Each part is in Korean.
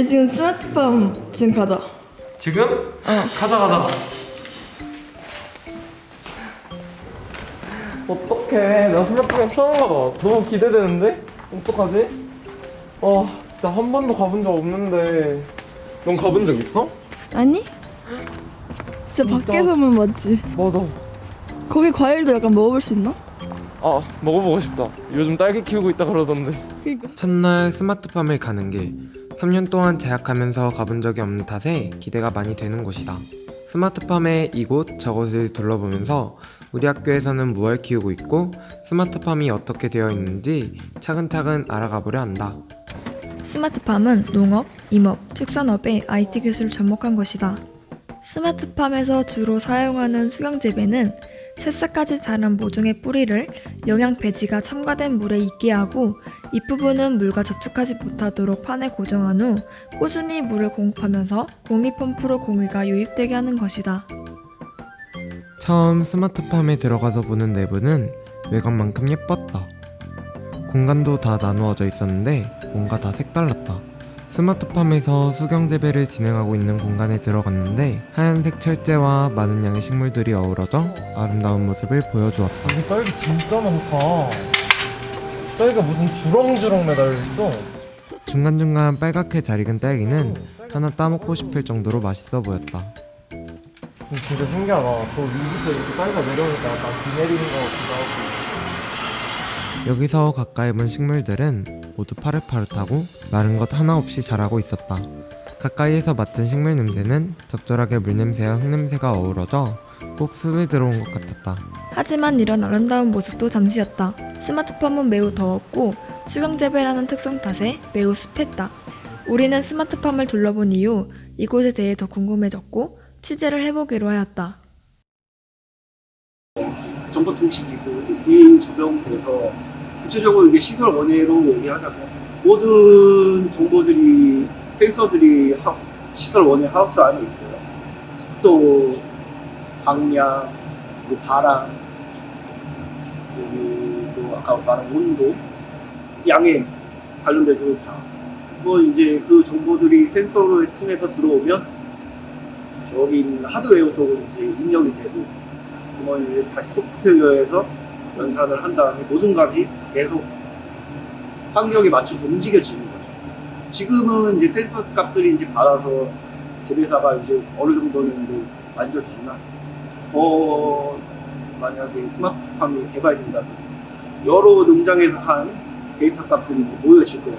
얘 지금 스마트팜 지금 가자. 지금? 어. 가자 가자. 어떡해. 나 스마트팜 처음 가봐. 너무 기대되는데? 어떡하지? 어, 진짜 한 번도 가본 적 없는데. 넌 가본 적 있어? 아니? 진짜 진짜? 밖에서만 봤지. 맞아. 거기 과일도 약간 먹어볼 수 있나? 아, 먹어보고 싶다. 요즘 딸기 키우고 있다 그러던데. 그니까. 첫날 스마트팜을 가는 길 3년 동안 재학하면서 가본 적이 없는 탓에 기대가 많이 되는 곳이다. 스마트팜의 이곳 저곳을 둘러보면서 우리 학교에서는 무얼 키우고 있고 스마트팜이 어떻게 되어 있는지 차근차근 알아가 보려 한다. 스마트팜은 농업, 임업, 축산업의 IT 기술을 접목한 것이다. 스마트팜에서 주로 사용하는 수경 재배는 새싹까지 자란 모종의 뿌리를 영양 배지가 첨가된 물에 익게 하고 잎부분은 물과 접촉하지 못하도록 판에 고정한 후 꾸준히 물을 공급하면서 공기 펌프로 공기가 유입되게 하는 것이다. 처음 스마트팜에 들어가서 보는 내부는 외관만큼 예뻤다. 공간도 다 나누어져 있었는데 뭔가 다 색달랐다. 스마트팜에서 수경 재배를 진행하고 있는 공간에 들어갔는데 하얀색 철제와 많은 양의 식물들이 어우러져 아름다운 모습을 보여주었다. 여기 딸기 진짜 많다. 딸기가 무슨 주렁주렁 매달려 있어. 중간중간 빨갛게 잘 익은 딸기는 하나 따먹고 싶을 정도로 맛있어 보였다. 진짜 신기하다. 저 위부터 이렇게 딸기가 내려오니까 약간 비 내리는 것 같기도 하고. 여기서 가까이 본 식물들은 모두 파릇파릇하고 마른 것 하나 없이 자라고 있었다. 가까이에서 맡은 식물 냄새는 적절하게 물 냄새와 흙 냄새가 어우러져 꼭 숲에 들어온 것 같았다. 하지만 이런 아름다운 모습도 잠시였다. 스마트팜은 매우 더웠고 수경 재배라는 특성 탓에 매우 습했다. 우리는 스마트팜을 둘러본 이후 이곳에 대해 더 궁금해졌고 취재를 해보기로 하였다. 정보통신 기술이 적용돼서 구체적으로 이게 시설 원예로 얘기하자면 모든 정보들이 센서들이 하- 시설 원예 하우스 안에 있어요. 습도, 방향, 그리고 바람, 그리고 아까 말한 온도, 양에 관련돼서도 다. 뭐 이제 그 정보들이 센서를 통해서 들어오면 저기 있는 하드웨어 쪽으로 이제 입력이 되고 그러면 이제 다시 소프트웨어에서 연산을 한 다음에 모든 값이 계속 환경에 맞춰서 움직여지는 거죠. 지금은 이제 센서 값들이 이제 받아서 재배사가 이제 어느 정도는 이제 만져주지만 더 만약에 스마트팜이 개발된다면 여러 농장에서 한 데이터 값들이 이제 모여질 거예요.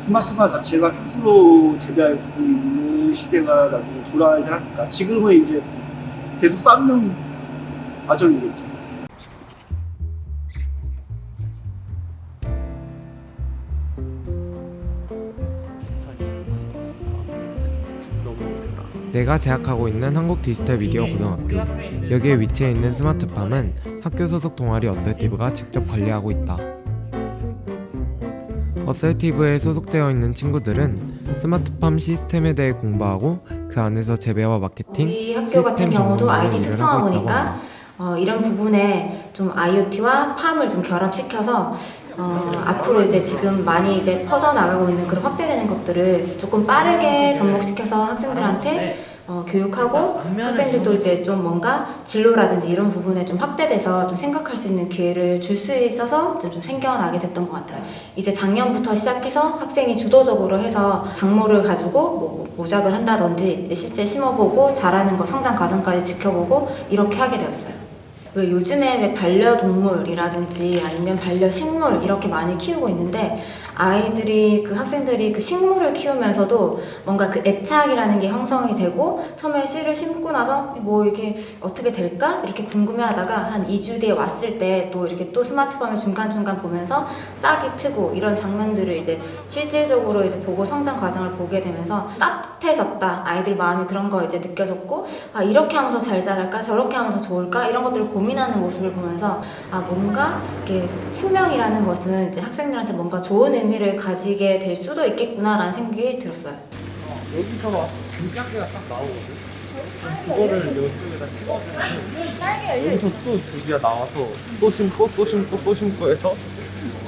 스마트팜 자체가 스스로 재배할 수 있는 시대가 나중에 돌아오지 않을까. 지금은 이제 계속 쌓는 과정이겠죠. 내가 재학하고 있는 한국 디지털 미디어 고등학교. 여기에 위치해 있는 스마트팜은 학교 소속 동아리 어설티브가 직접 관리하고 있다. 어설티브에 소속되어 있는 친구들은 스마트팜 시스템에 대해 공부하고 그 안에서 재배와 마케팅, 우리 학교 같은 경우도 IT 특성화 보니까. 어, 이런 부분에 좀 IoT와 팜을 좀 결합시켜서 어, 앞으로 이제 지금 많이 이제 퍼져 나가고 있는 그런 확대되는 것들을 조금 빠르게 접목시켜서 학생들한테 어, 교육하고 학생들도 이제 좀 뭔가 진로라든지 이런 부분에 좀 확대돼서 좀 생각할 수 있는 기회를 줄 수 있어서 좀, 좀 생겨나게 됐던 것 같아요. 이제 작년부터 시작해서 학생이 주도적으로 해서 작물을 가지고 뭐 모작을 한다든지 이제 실제 심어보고 자라는 거 성장 과정까지 지켜보고 이렇게 하게 되었어요. 왜 요즘에 왜 반려동물이라든지 아니면 반려식물 이렇게 많이 키우고 있는데 아이들이 그 학생들이 그 식물을 키우면서도 뭔가 그 애착이라는 게 형성이 되고 처음에 씨를 심고 나서 뭐 이게 어떻게 될까? 이렇게 궁금해하다가 한 2주 뒤에 왔을 때 또 이렇게 또 스마트팜을 중간중간 보면서 싹이 트고 이런 장면들을 이제 실질적으로 이제 보고 성장 과정을 보게 되면서 따뜻해졌다. 아이들 마음이 그런 거 이제 느껴졌고 아 이렇게 하면 더 잘 자랄까? 저렇게 하면 더 좋을까? 이런 것들을 고민하는 모습을 보면서 아 뭔가 이렇게 생명이라는 것은 이제 학생들한테 뭔가 좋은 의미를 가지게 될 수도 있겠구나라는 생각이 들었어요. 여기서 김장기가 딱 나오거든. 그거를 이쪽에다 찍어주면 여기서 또 줄기가 나와서 또 심고 또 심고 또 심고 해서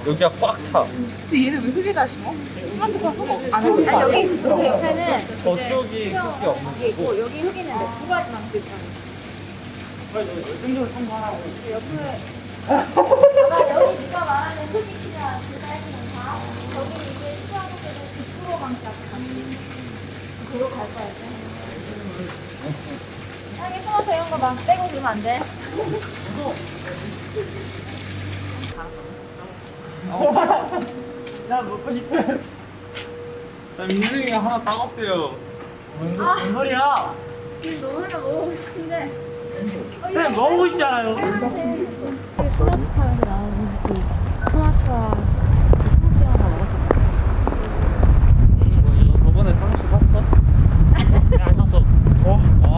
여기가 꽉 차. 근데 얘는 왜 흙에다 심어? 스마트폰 흙안 아, 여기 있어. 그 옆에는 저쪽이 그게 없는 있고 여기 흙 있는데 두 가지 방식 있어. 아마 여기 네가 말하는 흙이냐 그다이는 다 여기 이제 수학을 100% 방식 앞에 가는 그거 갈 거야 이제. 여기 숨어서 이런 거막 떼고 그러면 안 돼. 나 민승이가 하나 따갑대요. 뭔 소리야? 지금 너무 하나 먹고 싶은데. 쌤 먹고 싶잖아요. 스마트팜에서 나오는 그 토마토와 콩치 하나 먹었어. 너 저번에 상추 샀어? 안 샀어. 어? 와. 어,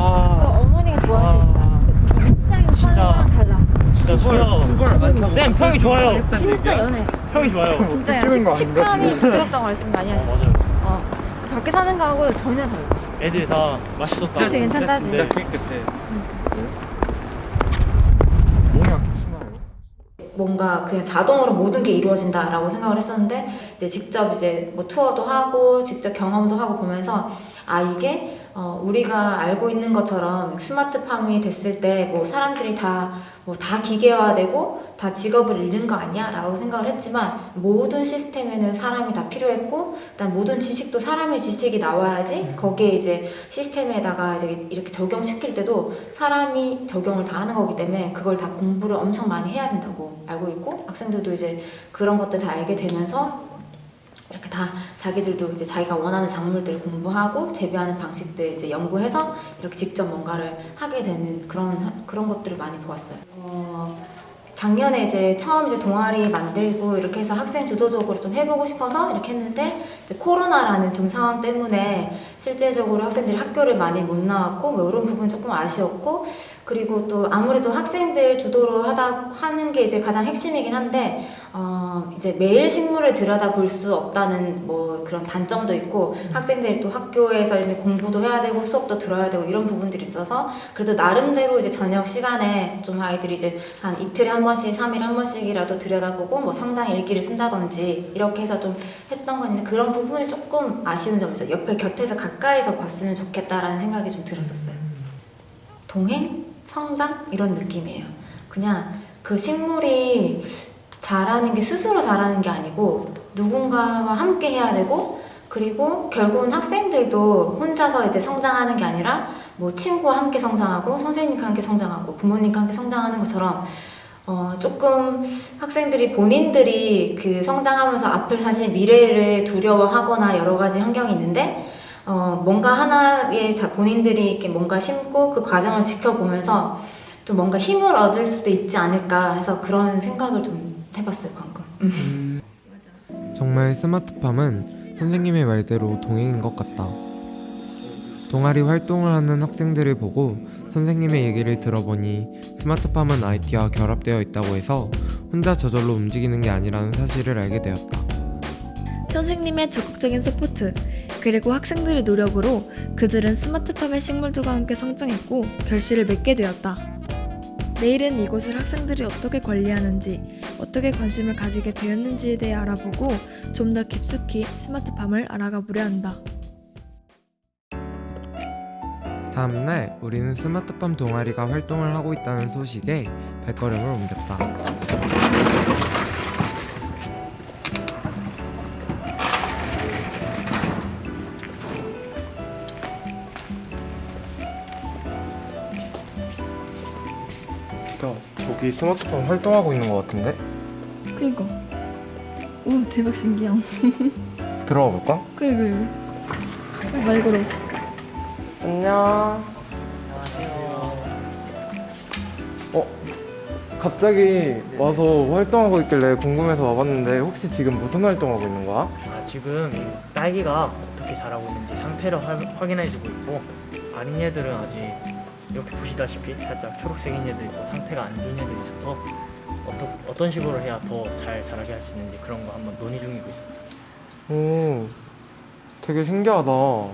어머니가 좋아하시니까. 이게 시장에서 파는 거랑 달라. 진짜 평이 좋아요. 진짜 연해. 평이 좋아요. 진짜 연해. 식- 식감이 부드럽다고 말씀 많이 하시죠. 맞아요. 어. 그 밖에 사는 거하고 전혀 달라. 애들이 다 맛있었다. 그치, 괜찮다, 진짜 진짜. 깨끗해. 농약 치나요? 뭔가 그냥 자동으로 모든 게 이루어진다라고 생각을 했었는데 이제 직접 이제 뭐 투어도 하고 직접 경험도 하고 보면서 아 이게 어, 우리가 알고 있는 것처럼 스마트팜이 됐을 때 뭐 사람들이 다 뭐 다 기계화되고 다 직업을 잃는 거 아니야 라고 생각을 했지만 모든 시스템에는 사람이 다 필요했고 일단 모든 지식도 사람의 지식이 나와야지 거기에 이제 시스템에다가 이렇게 적용시킬 때도 사람이 적용을 다 하는 거기 때문에 그걸 다 공부를 엄청 많이 해야 된다고 알고 있고 학생들도 이제 그런 것들 다 알게 되면서 이렇게 다 자기들도 이제 자기가 원하는 작물들을 공부하고 재배하는 방식들 이제 연구해서 이렇게 직접 뭔가를 하게 되는 그런 그런 것들을 많이 보았어요. 어, 작년에 이제 처음 이제 동아리 만들고 이렇게 해서 학생 주도적으로 좀 해보고 싶어서 이렇게 했는데 이제 코로나라는 좀 상황 때문에 실질적으로 학생들이 학교를 많이 못 나왔고 뭐 이런 부분 조금 아쉬웠고 그리고 또 아무래도 학생들 주도로 하다 하는 게 이제 가장 핵심이긴 한데 어 이제 매일 식물을 들여다 볼 수 없다는 뭐 그런 단점도 있고 학생들이 또 학교에서 이제 공부도 해야 되고 수업도 들어야 되고 이런 부분들이 있어서 그래도 나름대로 이제 저녁 시간에 좀 아이들이 이제 한 이틀에 한 번씩, 삼일에 한 번씩이라도 들여다보고 뭐 성장 일기를 쓴다든지 이렇게 해서 좀 했던 건 있는데 그런 부분이 조금 아쉬운 점이 있어요. 옆에 곁에서 가까이서 봤으면 좋겠다라는 생각이 좀 들었었어요. 동행, 성장 이런 느낌이에요. 그냥 그 식물이 자라는 게 스스로 자라는 게 아니고 누군가와 함께 해야 되고 그리고 결국은 학생들도 혼자서 이제 성장하는 게 아니라 뭐 친구와 함께 성장하고 선생님과 함께 성장하고 부모님과 함께 성장하는 것처럼 어 조금 학생들이 본인들이 그 성장하면서 앞을 사실 미래를 두려워하거나 여러 가지 환경이 있는데 어 뭔가 하나의 자 본인들이 이렇게 뭔가 심고 그 과정을 지켜보면서 좀 뭔가 힘을 얻을 수도 있지 않을까 해서 그런 생각을 좀 해봤어요 방금. 정말 스마트팜은 선생님의 말대로 동행인 것 같다. 동아리 활동을 하는 학생들을 보고 선생님의 얘기를 들어보니 스마트팜은 IT와 결합되어 있다고 해서 혼자 저절로 움직이는 게 아니라는 사실을 알게 되었다. 선생님의 적극적인 서포트, 그리고 학생들의 노력으로 그들은 스마트팜의 식물들과 함께 성장했고 결실을 맺게 되었다. 내일은 이곳을 학생들이 어떻게 관리하는지, 어떻게 관심을 가지게 되었는지에 대해 알아보고 좀 더 깊숙이 스마트팜을 알아가 보려 한다. 다음날 우리는 스마트팜 동아리가 활동을 하고 있다는 소식에 발걸음을 옮겼다. 저기 스마트폰 활동하고 있는 것 같은데? 그니까. 오 대박 신기함. 들어가 볼까? 그래 그래. 그래. 말 걸어. 안녕. 어, 갑자기 와서 활동하고 있길래 궁금해서 와봤는데 혹시 지금 무슨 활동하고 있는 거야? 아, 지금 이 딸기가 어떻게 자라고 있는지 상태를 화- 확인해주고 있고 아린 애들은 아직 이렇게 보시다시피 살짝 초록색인 애들 있고 상태가 안 좋은 애들이 있어서 어떠, 어떤 식으로 해야 더 잘 자라게 할 수 있는지 그런 거 한번 논의 중이고 있었어요. 오, 되게 신기하다. 어,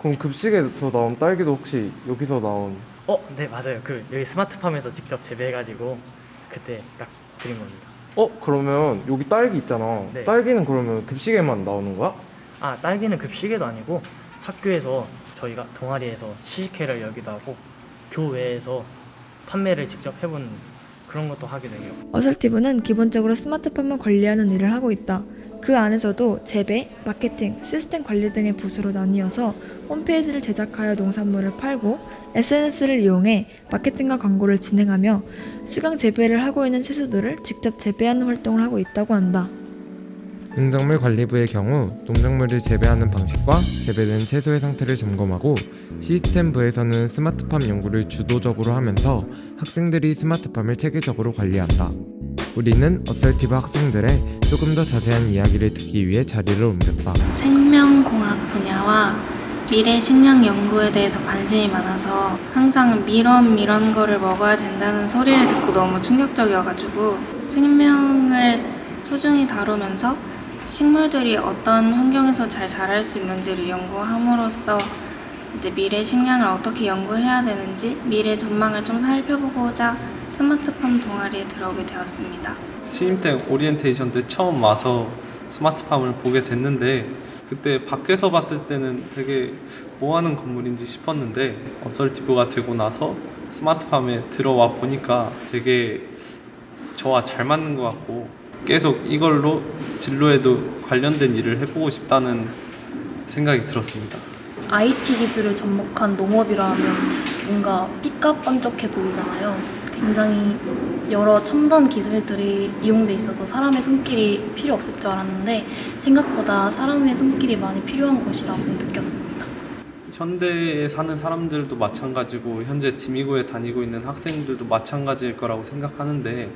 그럼 급식에서 나온 딸기도 혹시 여기서 나온? 어, 네 맞아요. 그 여기 스마트팜에서 직접 재배해가지고 그때 딱 드린 겁니다. 어 그러면 여기 딸기 있잖아. 네. 딸기는 그러면 급식에만 나오는 거야? 아 딸기는 급식에도 아니고 학교에서 저희가 동아리에서 시식회를 열기도 하고 교외에서 판매를 직접 해본 그런 것도 하게 되요 어설티브는 기본적으로 스마트팜을 관리하는 일을 하고 있다. 그 안에서도 재배, 마케팅, 시스템 관리 등의 부서로 나뉘어서 홈페이지를 제작하여 농산물을 팔고 SNS를 이용해 마케팅과 광고를 진행하며 수강 재배를 하고 있는 채소들을 직접 재배하는 활동을 하고 있다고 한다. 농작물 관리부의 경우 농작물을 재배하는 방식과 재배된 채소의 상태를 점검하고 시스템부에서는 스마트팜 연구를 주도적으로 하면서 학생들이 스마트팜을 체계적으로 관리한다. 우리는 어설티브 학생들의 조금 더 자세한 이야기를 듣기 위해 자리를 옮겼다. 생명공학 분야와 미래 식량 연구에 대해서 관심이 많아서 항상 이런 이런 거를 먹어야 된다는 소리를 듣고 너무 충격적이어가지고 생명을 소중히 다루면서 식물들이 어떤 환경에서 잘 자랄 수 있는지를 연구함으로써 이제 미래 식량을 어떻게 연구해야 되는지 미래 전망을 좀 살펴보고자 스마트팜 동아리에 들어오게 되었습니다. 때 오리엔테이션 때 처음 와서 스마트팜을 보게 됐는데 그때 밖에서 봤을 때는 되게 뭐 하는 건물인지 싶었는데 어설티브가 되고 나서 스마트팜에 들어와 보니까 되게 저와 잘 맞는 것 같고 계속 이걸로 진로에도 관련된 일을 해보고 싶다는 생각이 들었습니다. IT 기술을 접목한 농업이라 하면 뭔가 삐까뻔쩍해 보이잖아요. 굉장히 여러 첨단 기술들이 이용돼 있어서 사람의 손길이 필요 없을 줄 알았는데 생각보다 사람의 손길이 많이 필요한 곳이라고 느꼈습니다. 현대에 사는 사람들도 마찬가지고 현재 디미고에 다니고 있는 학생들도 마찬가지일 거라고 생각하는데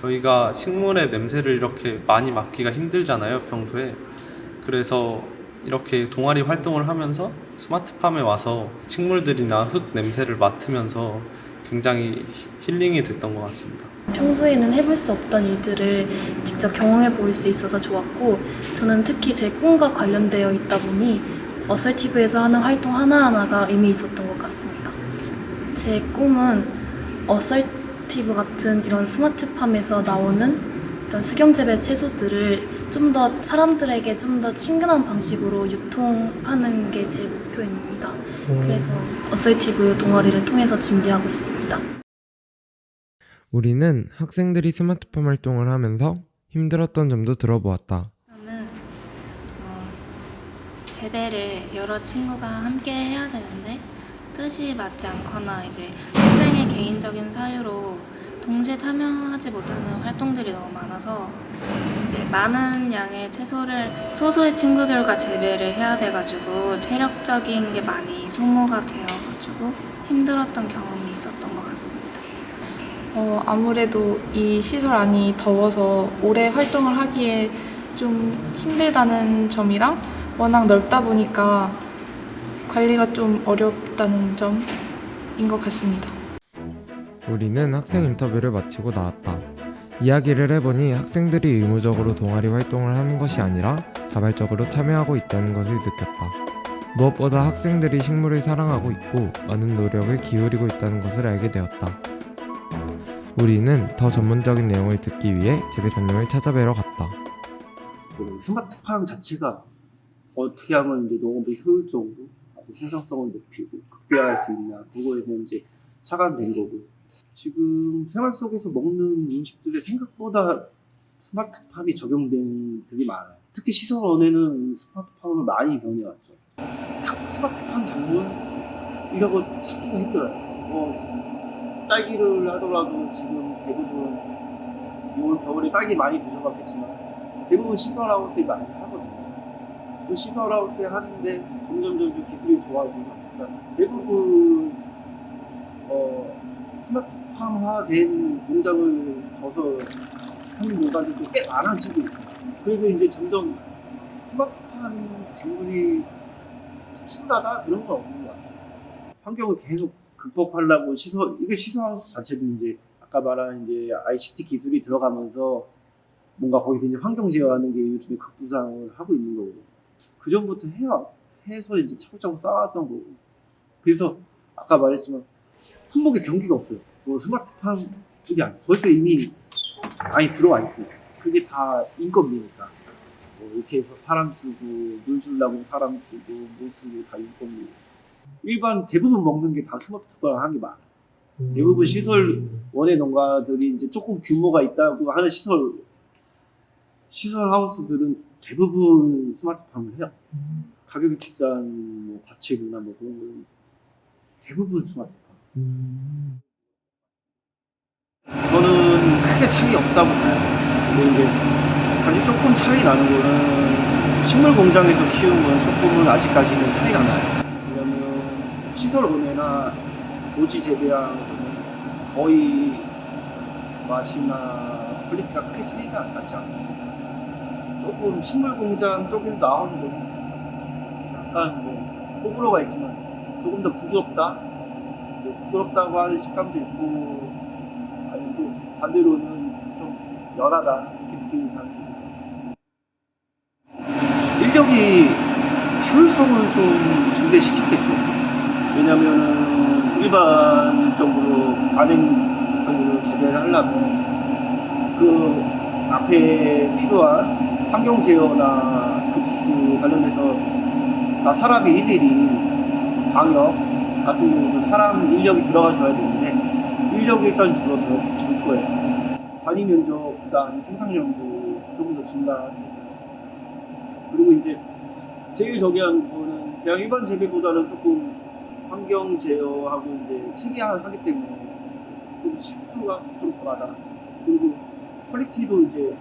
저희가 식물의 냄새를 이렇게 많이 맡기가 힘들잖아요 평소에 그래서 이렇게 동아리 활동을 하면서 스마트팜에 와서 식물들이나 흙 냄새를 맡으면서 굉장히 힐링이 됐던 것 같습니다. 평소에는 해볼 수 없던 일들을 직접 경험해 볼 수 있어서 좋았고 저는 특히 제 꿈과 관련되어 있다 보니 어설티브에서 하는 활동 하나하나가 의미 있었던 것 같습니다. 제 꿈은 어설 티브 같은 이런 스마트팜에서 나오는 이런 수경재배 채소들을 좀 더 사람들에게 좀 더 친근한 방식으로 유통하는 게 제 목표입니다. 그래서 어설티브 동아리를 통해서 준비하고 있습니다. 우리는 학생들이 스마트팜 활동을 하면서 힘들었던 점도 들어보았다. 저는 어, 재배를 여러 친구가 함께 해야 되는데 뜻이 맞지 않거나 이제 학생의 개인적인 사유로 동시에 참여하지 못하는 활동들이 너무 많아서 이제 많은 양의 채소를 소수의 친구들과 재배를 해야 돼가지고 체력적인 게 많이 소모가 되어가지고 힘들었던 경험이 있었던 것 같습니다. 어, 아무래도 이 시설 안이 더워서 오래 활동을 하기에 좀 힘들다는 점이랑 워낙 넓다 보니까 관리가 좀 어렵다는 점인 것 같습니다. 우리는 학생 인터뷰를 마치고 나왔다. 이야기를 해보니 학생들이 의무적으로 동아리 활동을 하는 것이 아니라 자발적으로 참여하고 있다는 것을 느꼈다. 무엇보다 학생들이 식물을 사랑하고 있고 많은 노력을 기울이고 있다는 것을 알게 되었다. 우리는 더 전문적인 내용을 듣기 위해 재배사님을 찾아뵈러 갔다. 그 스마트 팜 자체가 어떻게 하면 이제 농업을 효율적으로 하고 생산성을 높이고 극대화할 수 있나 그거에서 이제 착안된 거고 지금 생활 속에서 먹는 음식들의 생각보다 스마트팜이 적용된 들이 많아요. 특히 시설 원에는 스마트팜을 많이 변해왔죠. 딱 스마트팜 작물이라고 찾기가 힘들어요. 뭐 딸기를 하더라도 지금 대부분 6월 겨울에 딸기 많이 드셔봤겠지만 대부분 시설 하우스에 많이 하거든요. 그 시설하우스에 하는데 점점 점점 기술이 좋아지고 그러니까 대부분 어, 스마트팜화된 공장을 줘서 하는 공간들도 꽤 많아지고 있어요. 그래서 이제 점점 스마트팜 작물이 특출나다 그런 건 없는 것 같아요. 환경을 계속 극복하려고 시설 이게 시설하우스 자체도 이제 아까 말한 이제 ICT 기술이 들어가면서 뭔가 거기서 이제 환경 제어하는 게 요즘에 급부상을 하고 있는 거고 그 전부터 해야 해서 이제 차곡차곡 쌓았던 거고 그래서 아까 말했지만 품목의 경기가 없어요. 뭐 스마트팜 이게 아니야. 벌써 이미 많이 들어와 있어요. 그게 다 인건비니까. 뭐 이렇게 해서 사람 쓰고 물 주려고 사람 쓰고 물 쓰고 다 인건비. 일반 대부분 먹는 게 다 스마트팜 한게 많아. 대부분 시설 원예 농가들이 이제 조금 규모가 있다고 하는 시설 시설 하우스들은 대부분 스마트팜을 해요. 가격이 비싼 뭐 과체류나 뭐 그런 건 대부분 스마트팜. 저는 크게 차이 없다고 봐요. 근데 이제 단지 조금 차이 나는 거는 식물 공장에서 키운 건 조금은 아직까지는 차이가 나요. 왜냐면 시설 원예나 노지 재배하고는 거의 맛이나 퀄리티가 크게 차이가 나지 않아요. 조금 식물 공장 쪽에서 나오는 건 약간 뭐 호불호가 있지만 조금 더 부드럽다. 뭐 부드럽다고 하는 식감도 있고 아니면 또 반대로는 좀 연하다 이렇게 느낌이 다릅니다. 인력이 효율성을 좀 증대시켰겠죠. 왜냐면은 일반적으로 관행적으로 재배를 하려면 그 앞에 필요한 환경 제어나 급수 관련해서 다 사람이 일일이 방역 같은 경우는 사람 인력이 들어가 줘야 되는데 인력이 일단 줄어들어서 줄 거예요. 단위 면적보다 생산량도 조금 더 증가되고 그리고 이제 제일 저기한 거는 그냥 일반 재배보다는 조금 환경 제어하고 이제 체계화하기 때문에 조금 실수가 좀 덜하다. 그리고 퀄리티도 이제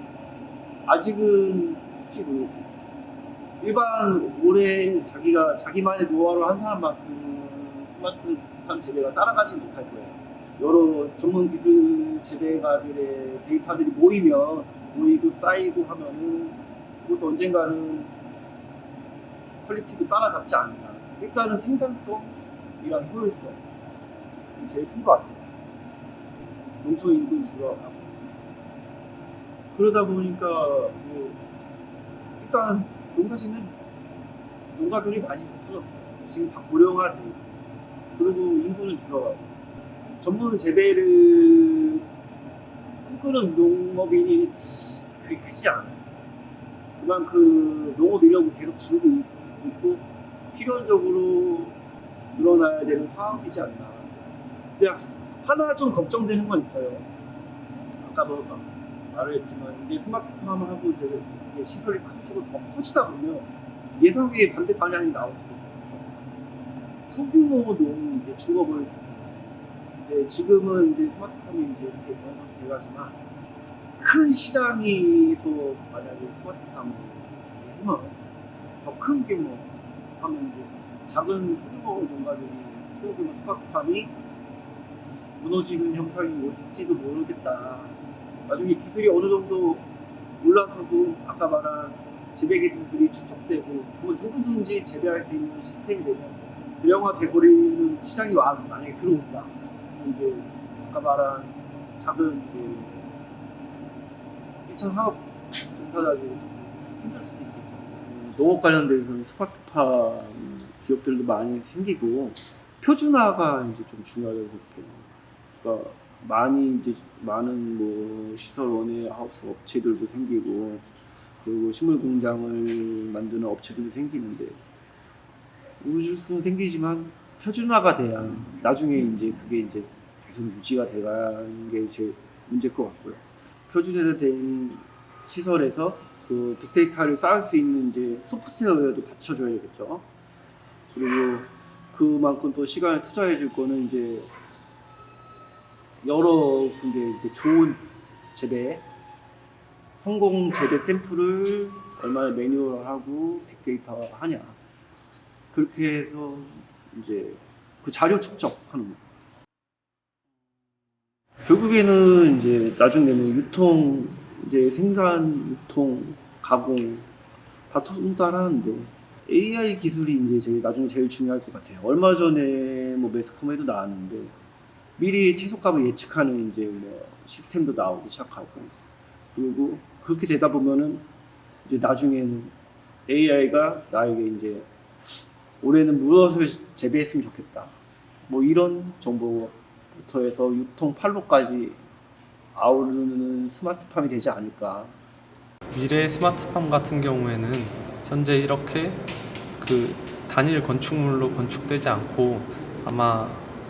아직은 솔직히 모르겠어요. 일반 올해 자기가 자기만의 노하우로 한 사람만큼 스마트팜 재배가 따라가지 못할 거예요. 여러 전문 기술 재배가들의 데이터들이 모이면 모이고 쌓이고 하면은 그것도 언젠가는 퀄리티도 따라잡지 않나. 일단은 생산성이랑 효율성 이 제일 큰 것 같아요. 농촌 인구 줄어가고 그러다 보니까 뭐 일단 농사짓는 농가들이 많이 없어졌어요. 지금 다 고령화되고 그리고 인구는 줄어가고 전문 재배를 꿈꾸는 농업인이 그게 크지 않아요. 그만큼 농업 인력은 계속 줄고 있- 있고 필연적으로 늘어나야 되는 사업이지 않나. 근데 하나 좀 걱정되는 건 있어요. 아까도 막 말을 했지만 이제 스마트팜하고 이제 시설이 커지고 더 커지다 보면 예상외의 반대 방향이 나올 수도 있어요. 소규모 농이 이제 죽어버릴 수도 있고 이제 지금은 이제 스마트팜이 이제 이렇게 완성돼가지만 큰 시장에서 만약에 스마트팜을 하면 더 큰 규모 하면 이제 작은 소규모 농가들이 소규모 스마트팜이 무너지는 형상이 올지도 모르겠다. 나중에 기술이 어느 정도 올라서고 아까 말한 재배 기술들이 축적되고 그거 누구든지 재배할 수 있는 시스템이 되면 대형화 돼버리는 시장이 와 만약에 들어온다. 이제 아까 말한 작은 이제 1차 산업 종사자들이 좀 힘들 수도 있겠죠. 농업 관련돼서 스마트팜 기업들도 많이 생기고 표준화가 이제 좀 중요하다고 생각해요. 그러니까 많이 이제 많은 뭐 시설 원예 하우스 업체들도 생기고 그리고 식물 공장을 만드는 업체들도 생기는데 우주수는 생기지만 표준화가 돼야 나중에 이제 그게 이제 계속 유지가 돼가는 게 제일 문제일 것 같고요. 표준화된 시설에서 그 빅데이터를 쌓을 수 있는 이제 소프트웨어도 받쳐줘야겠죠. 그리고 그만큼 또 시간을 투자해 줄 거는 이제 여러 군데 좋은 재배, 성공 재배 샘플을 얼마나 매뉴얼하고 빅데이터 하냐. 그렇게 해서 이제 그 자료 축적하는 거. 결국에는 이제 나중에는 유통, 이제 생산, 유통, 가공 다 통달하는데 AI 기술이 이제 나중에 제일 중요할 것 같아요. 얼마 전에 뭐 매스컴에도 나왔는데 미리 채소값을 예측하는 이제 뭐 시스템도 나오기 시작하고 그리고 그렇게 되다 보면은 이제 나중에는 AI가 나에게 이제 올해는 무엇을 재배했으면 좋겠다. 뭐 이런 정보부터 해서 유통 판로까지 아우르는 스마트팜이 되지 않을까. 미래의 스마트팜 같은 경우에는 현재 이렇게 그 단일 건축물로 건축되지 않고 아마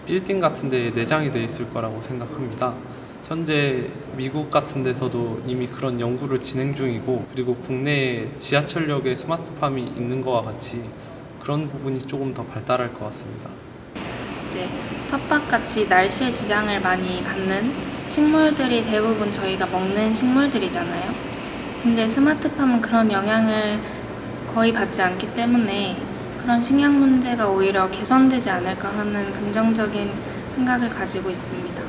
빌딩 같은 데에 내장이 되어 있을 거라고 생각합니다. 현재 미국 같은 데서도 이미 그런 연구를 진행 중이고 그리고 국내에 지하철역에 스마트팜이 있는 거와 같이 그런 부분이 조금 더 발달할 것 같습니다. 이제 텃밭같이 날씨의 지장을 많이 받는 식물들이 대부분 저희가 먹는 식물들이잖아요. 근데 스마트팜은 그런 영향을 거의 받지 않기 때문에 그런 식량 문제가 오히려 개선되지 않을까 하는 긍정적인 생각을 가지고 있습니다.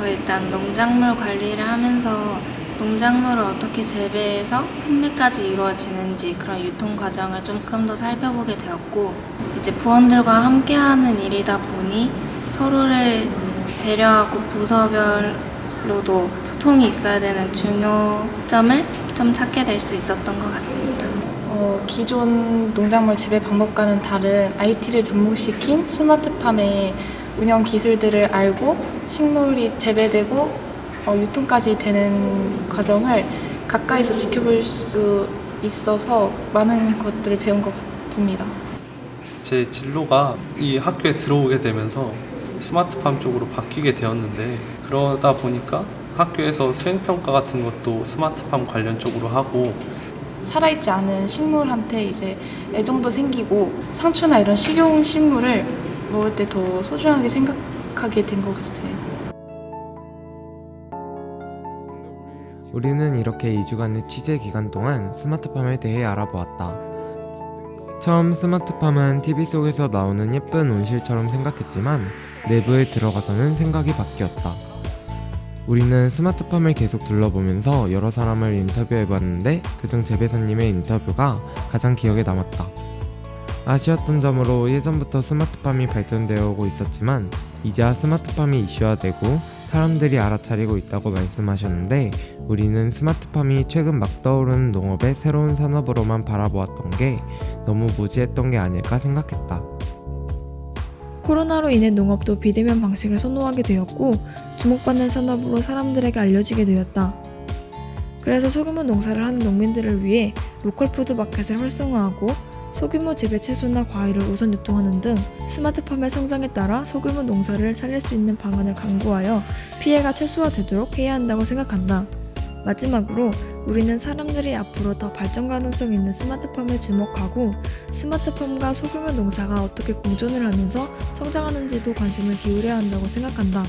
어, 일단 농작물 관리를 하면서 농작물을 어떻게 재배해서 판매까지 이루어지는지 그런 유통 과정을 조금 더 살펴보게 되었고 이제 부원들과 함께하는 일이다 보니 서로를 배려하고 부서별로도 소통이 있어야 되는 중요점을 좀 찾게 될 수 있었던 것 같습니다. 어, 기존 농작물 재배 방법과는 다른 IT를 접목시킨 스마트팜의 운영 기술들을 알고 식물이 재배되고 어, 유통까지 되는 과정을 가까이서 지켜볼 수 있어서 많은 것들을 배운 것 같습니다. 제 진로가 이 학교에 들어오게 되면서 스마트팜 쪽으로 바뀌게 되었는데 그러다 보니까 학교에서 수행평가 같은 것도 스마트팜 관련 쪽으로 하고 살아있지 않은 식물한테 이제 애정도 생기고 상추나 이런 식용 식물을 먹을 때 더 소중하게 생각하게 된 것 같아요. 우리는 이렇게 2주간의 취재 기간 동안 스마트팜에 대해 알아보았다. 처음 스마트팜은 TV 속에서 나오는 예쁜 온실처럼 생각했지만 내부에 들어가서는 생각이 바뀌었다. 우리는 스마트팜을 계속 둘러보면서 여러 사람을 인터뷰해봤는데 그중 재배사님의 인터뷰가 가장 기억에 남았다. 아쉬웠던 점으로 예전부터 스마트팜이 발전되어 오고 있었지만 이제야 스마트팜이 이슈화되고 사람들이 알아차리고 있다고 말씀하셨는데 우리는 스마트팜이 최근 막 떠오르는 농업의 새로운 산업으로만 바라보았던 게 너무 무지했던 게 아닐까 생각했다. 코로나로 인해 농업도 비대면 방식을 선호하게 되었고 주목받는 산업으로 사람들에게 알려지게 되었다. 그래서 소규모 농사를 하는 농민들을 위해 로컬 푸드 마켓을 활성화하고 소규모 재배 채소나 과일을 우선 유통하는 등 스마트팜의 성장에 따라 소규모 농사를 살릴 수 있는 방안을 강구하여 피해가 최소화되도록 해야 한다고 생각한다. 마지막으로 우리는 사람들이 앞으로 더 발전 가능성 있는 스마트팜에 주목하고 스마트팜과 소규모 농사가 어떻게 공존을 하면서 성장하는지도 관심을 기울여야 한다고 생각한다.